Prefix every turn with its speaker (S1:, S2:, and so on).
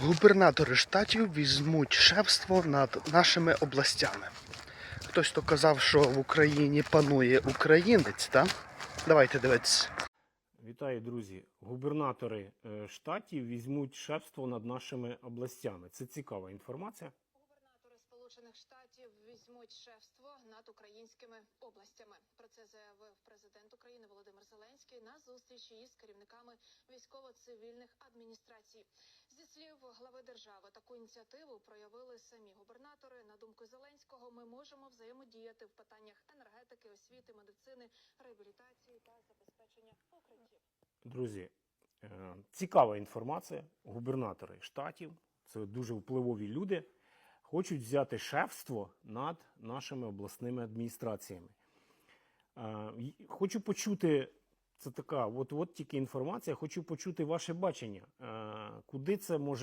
S1: Губернатори штатів візьмуть шефство над нашими областями. Хтось то казав, що в Україні панує українець, так? Давайте дивитися.
S2: Вітаю, друзі. Губернатори е, штатів візьмуть шефство над нашими областями. Це цікава інформація.
S3: Губернатори Сполучених Штатів візьмуть шефство над українськими областями. Про це заявив президент України Володимир Зеленський на зустрічі із керівниками військово-цивільних адміністрацій. Зі слів глави держави, таку ініціативу проявили самі губернатори. На думку Зеленського, ми можемо взаємодіяти в питаннях енергетики, освіти, медицини, реабілітації та забезпечення укриттів.
S2: Друзі, е, цікава інформація. Губернатори штатів, це дуже впливові люди, хочуть взяти шефство над нашими обласними адміністраціями. Е, Хочу почути, це така, от, от тільки інформація, хочу почути ваше бачення, е, куди це може